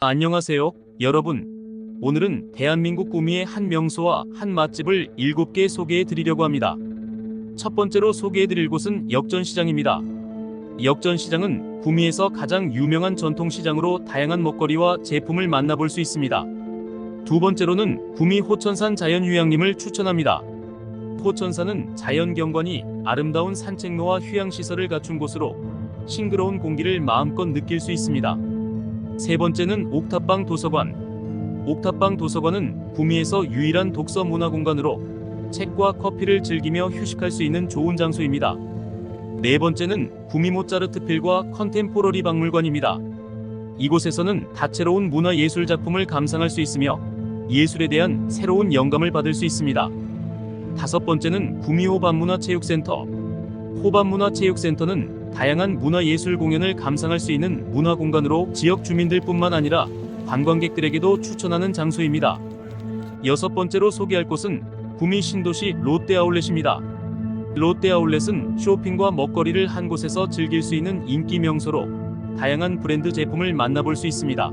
안녕하세요, 여러분. 오늘은 대한민국 구미의 한 명소와 한 맛집을 7개 소개해 드리려고 합니다. 첫 번째로 소개해 드릴 곳은 역전시장입니다. 역전시장은 구미에서 가장 유명한 전통시장으로 다양한 먹거리와 제품을 만나볼 수 있습니다. 두 번째로는 구미 호천산 자연휴양림을 추천합니다. 호천산은 자연경관이 아름다운 산책로와 휴양시설을 갖춘 곳으로 싱그러운 공기를 마음껏 느낄 수 있습니다. 세 번째는 옥탑방 도서관. 옥탑방 도서관은 구미에서 유일한 독서 문화 공간으로 책과 커피를 즐기며 휴식할 수 있는 좋은 장소입니다. 네 번째는 구미 모차르트 필과 컨템포러리 박물관입니다. 이곳에서는 다채로운 문화 예술 작품을 감상할 수 있으며 예술에 대한 새로운 영감을 받을 수 있습니다. 다섯 번째는 구미 호반문화체육센터. 호반문화체육센터는 다양한 문화예술 공연을 감상할 수 있는 문화 공간으로 지역 주민들뿐만 아니라 관광객들에게도 추천하는 장소입니다. 여섯 번째로 소개할 곳은 구미 신도시 롯데 아울렛입니다. 롯데 아울렛은 쇼핑과 먹거리를 한 곳에서 즐길 수 있는 인기 명소로 다양한 브랜드 제품을 만나볼 수 있습니다.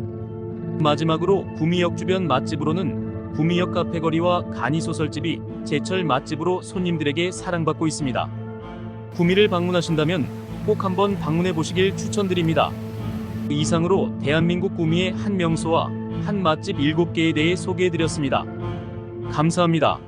마지막으로 구미역 주변 맛집으로는 구미역 카페거리와 간이소설집이 제철 맛집으로 손님들에게 사랑받고 있습니다. 구미를 방문하신다면 꼭 한번 방문해 보시길 추천드립니다. 이상으로 대한민국 구미의 한 명소와 한 맛집 7개에 대해 소개해 드렸습니다. 감사합니다.